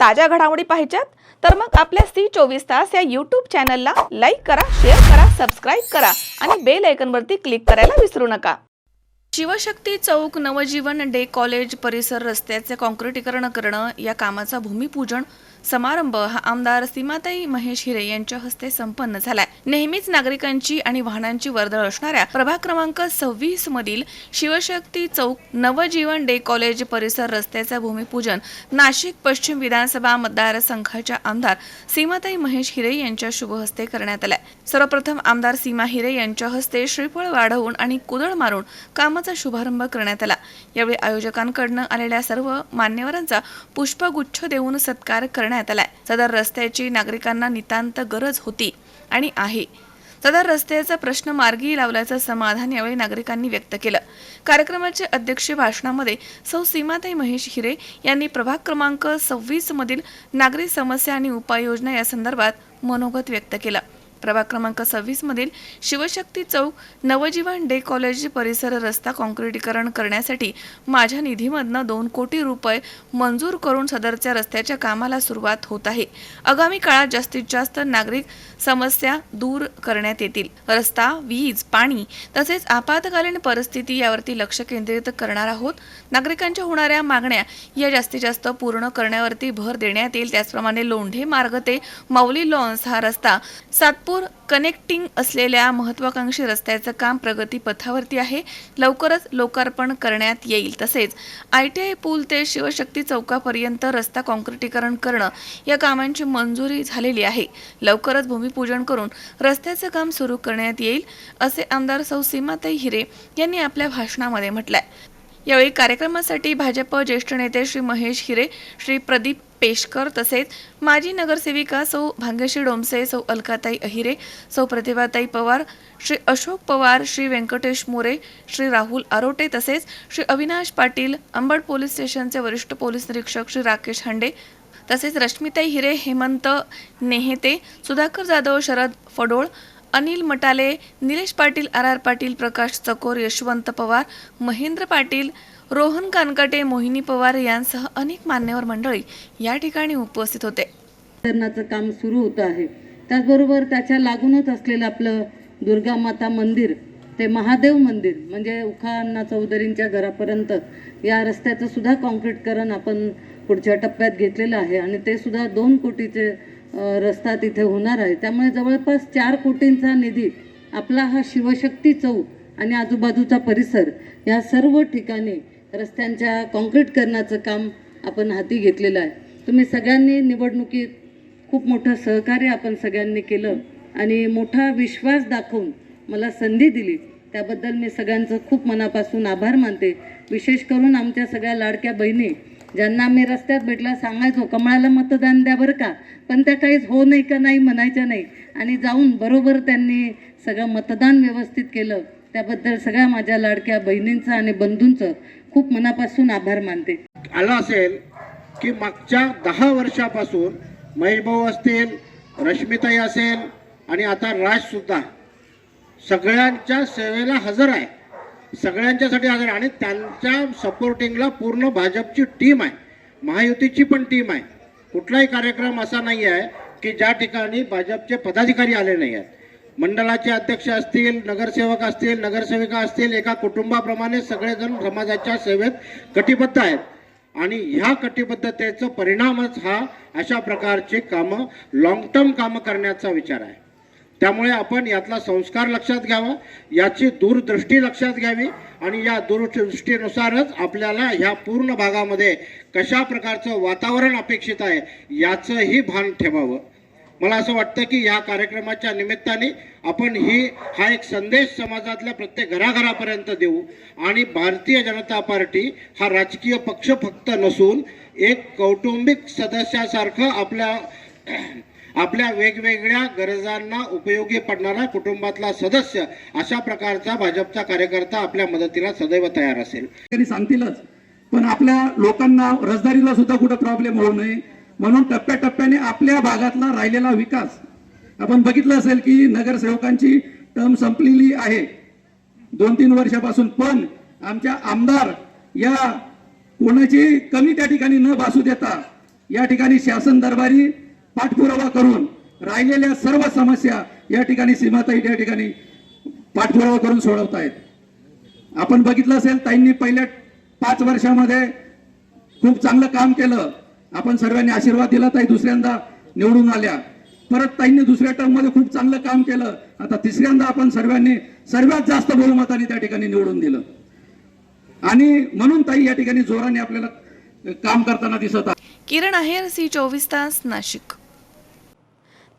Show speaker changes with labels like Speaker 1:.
Speaker 1: ताज्या घडामोडी पाहिजेत तर मग आपल्या सी चोवीस तास या यूट्यूब चॅनलला लाईक करा शेअर करा सबस्क्राईब करा आणि बेल आयकनवरती क्लिक करायला विसरू नका. शिवशक्ती चौक नवजीवन डे कॉलेज परिसर रस्त्याचे काँक्रिटीकरण करणं या कामाचा भूमिपूजन समारंभ हा आमदार सीमाताई महेश हिरे यांच्या हस्ते संपन्न झालाय. नेहमीच नागरिकांची आणि वाहनांची वर्दळ असणाऱ्या प्रभाग क्रमांक सव्वीस मधील शिवशक्ती चौक नवजीवन डे कॉलेज परिसर रस्त्याचे भूमिपूजन नाशिक पश्चिम विधानसभा मतदारसंघाच्या आमदार सीमाताई महेश हिरे यांच्या शुभ हस्ते करण्यात आलाय. सर्वप्रथम आमदार सीमा हिरे यांच्या हस्ते श्रीफळ वाढवून आणि कुदळ मारून कामाचा शुभारंभ करण्यात आला. यावेळी आयोजकांकडनं आलेल्या सर्व मान्यवरांचा पुष्पगुच्छ देऊन सत्कार करण्यात आलाय सदर रस्त्याची नागरिकांना नितांत गरज होती आणि आहे. सदर रस्त्याचा प्रश्न मार्गी लावल्याचं समाधान यावेळी नागरिकांनी व्यक्त केलं. कार्यक्रमाचे अध्यक्ष भाषणामध्ये सौ सीमाताई महेश हिरे यांनी प्रभाग क्रमांक सव्वीस मधील नागरी समस्या आणि उपाययोजना या संदर्भात मनोगत व्यक्त केलं. प्रभाग क्रमांक सव्वीस मधील शिवशक्ती चौक नवजीवन डे कॉलेज परिसर रस्ता काँक्रीटीकरण करण्यासाठी माझ्या निधीमधनं दोन कोटी रुपये मंजूर करून सदरच्या रस्त्याच्या कामाला सुरुवात होत आहे. आगामी काळात जास्तीत जास्त नागरिक समस्या दूर करण्यात येतील. रस्ता वीज पाणी तसेच आपत्कालीन परिस्थिती यावरती लक्ष केंद्रित करणार आहोत. नागरिकांच्या होणाऱ्या मागण्या या जास्तीत जास्त पूर्ण करण्यावरती भर देण्यात येईल. त्याचप्रमाणे लोंढे मार्ग ते माऊली लॉन्स हा रस्ता सातपूर कनेक्टिंग असलेल्या महत्वाकांक्षी रस्त्याचं काम प्रगती पथावरती आहे. लवकरच लोकार्पण करण्यात येईल. तसेच आय टी आय पूल ते शिवशक्ती चौकापर्यंत रस्ता काँक्रिटीकरण करणं या कामांची मंजुरी झालेली आहे. लवकरच भूमिपूजन करून रस्त्याचं काम सुरू करण्यात येईल असे आमदार सौ सीमाताई हिरे यांनी आपल्या भाषणामध्ये म्हटलंय. यावेळी कार्यक्रमासाठी भाजप ज्येष्ठ नेते श्री महेश हिरे श्री प्रदीप पेशकर तसेच माजी नगरसेविका सौ भाग्यश्री डोमसे सौ अलकाताई अहिरे सौ प्रतिभाताई पवार श्री अशोक पवार श्री व्यंकटेश मोरे श्री राहुल आरोटे तसेच श्री अविनाश पाटील अंबड पोलीस स्टेशनचे वरिष्ठ पोलीस निरीक्षक श्री राकेश हांडे तसेच रश्मिताई हिरे हेमंत नेहेते सुधाकर जाधव शरद फडोळ अनिल मटाले निलेश पाटील आर आर पाटील प्रकाश चकोर यशवंत पवार महेंद्र पाटील रोहन कानकाटे मोहिनी पवार यांसह अनेक मान्यवर मंडळी या ठिकाणी उपस्थित होते.
Speaker 2: करण्याचं काम सुरू होतं आहे. त्याचबरोबर त्याच्या लागूनच असलेलं आपलं दुर्गा माता मंदिर ते महादेव मंदिर म्हणजे उखाअण्णा चौधरींच्या घरापर्यंत या रस्त्याचं सुद्धा कॉन्क्रीटकरण आपण पुढच्या टप्प्यात घेतलेलं आहे. आणि ते सुद्धा दोन कोटीचे रस्ता तिथे होणार आहे. त्यामुळे जवळपास चार कोटींचा निधी आपला हा शिवशक्ती चौक आणि आजूबाजूचा परिसर या सर्व ठिकाणी रस्त्यांच्या कॉन्क्रीटकरणाचं काम आपण हाती घेतलेलं आहे. तुम्ही सगळ्यांनी निवडणुकीत खूप मोठं सहकार्य आपण सगळ्यांनी केलं आणि मोठा विश्वास दाखवून मला संधी दिली. त्याबद्दल मी सगळ्यांचं खूप मनापासून आभार मानते. विशेष करून आमच्या सगळ्या लाडक्या बहिणी ज्यांना आम्ही रस्त्यात भेटला सांगायचो कमळाला मतदान द्या बरं का. पण त्या काहीच हो नाही का नाही म्हणायच्या नाही. आणि जाऊन बरोबर त्यांनी सगळं मतदान व्यवस्थित केलं. त्याबद्दल सगळ्या माझ्या लाडक्या बहिणींचं आणि बंधूंचं खूप मनापासून आभार मानते.
Speaker 3: आलं असेल की मागच्या दहा वर्षापासून महेशभाऊ असतील रश्मिताई असेल आणि आता राज सुद्धा सगळ्यांच्या सेवेला हजर आहे. सगळ्यांच्यासाठी हजर आणि त्यांच्या सपोर्टिंगला पूर्ण भाजपची टीम आहे. महायुतीची पण टीम आहे. कुठलाही कार्यक्रम असा नाही आहे की ज्या ठिकाणी भाजपचे पदाधिकारी आले नाही आहेत. मंडळाचे अध्यक्ष असतील नगरसेवक असतील नगरसेविका असतील एका कुटुंबाप्रमाणे सगळेजण समाजाच्या सेवेत कटिबद्ध आहेत. आणि ह्या कटिबद्धतेचा परिणामच हा अशा प्रकारची कामं लॉंग टर्म कामं करण्याचा विचार आहे. त्यामुळे आपण यातला संस्कार लक्षात घ्यावा याची दूरदृष्टी लक्षात घ्यावी आणि या दूरदृष्टीनुसारच आपल्याला ह्या पूर्ण भागामध्ये कशा प्रकारचं वातावरण अपेक्षित आहे याचंही भान ठेवावं. मला असं वाटतं की या कार्यक्रमाच्या निमित्ताने आपण ही हा एक संदेश समाजातल्या प्रत्येक घराघरापर्यंत देऊ आणि भारतीय जनता पार्टी हा राजकीय पक्ष फक्त नसून एक कौटुंबिक सदस्यासारखं आपल्या आपल्या वेगवेगळ्या गरजांना उपयोगी पडणारा कुटुंबातला सदस्य अशा प्रकारचा भाजपचा कार्यकर्ता आपल्या मदतीला सदैव तयार असेल.
Speaker 4: त्यांनी सांगतीलच पण आपल्या लोकांना रजदारीला सुद्धा कुठं प्रॉब्लेम होऊ नये. म्हणून टप्प्याटप्प्याने आपल्या भागातला राहिलेला विकास. आपण बघितलं असेल की नगरसेवकांची टर्म संपलेली आहे. दोन तीन वर्षापासून पण आमच्या आमदार या कोणाची कमी त्या ठिकाणी न भासू देता या ठिकाणी शासन दरबारी पाठपुरावा करून राहिलेल्या सर्व समस्या या ठिकाणी सीमाताई या ठिकाणी पाठपुरावा करून सोडवतायत. आपण बघितलं असेल ताईंनी पहिल्या पाच वर्षामध्ये खूप चांगलं काम केलं. आपण सर्वांनी आशीर्वाद दिला ताई दुसऱ्यांदा निवडून आल्या. परत ताईंनी दुसऱ्या टर्ममध्ये खूप चांगलं काम केलं. आता तिसऱ्यांदा आपण सर्वांनी सर्वात जास्त बहुमताने त्या ठिकाणी निवडून दिलं. आणि म्हणून ताई या ठिकाणी जोराने आपल्याला काम करताना दिसत आहे.
Speaker 1: किरण आहेर सी चोवीस तास नाशिक.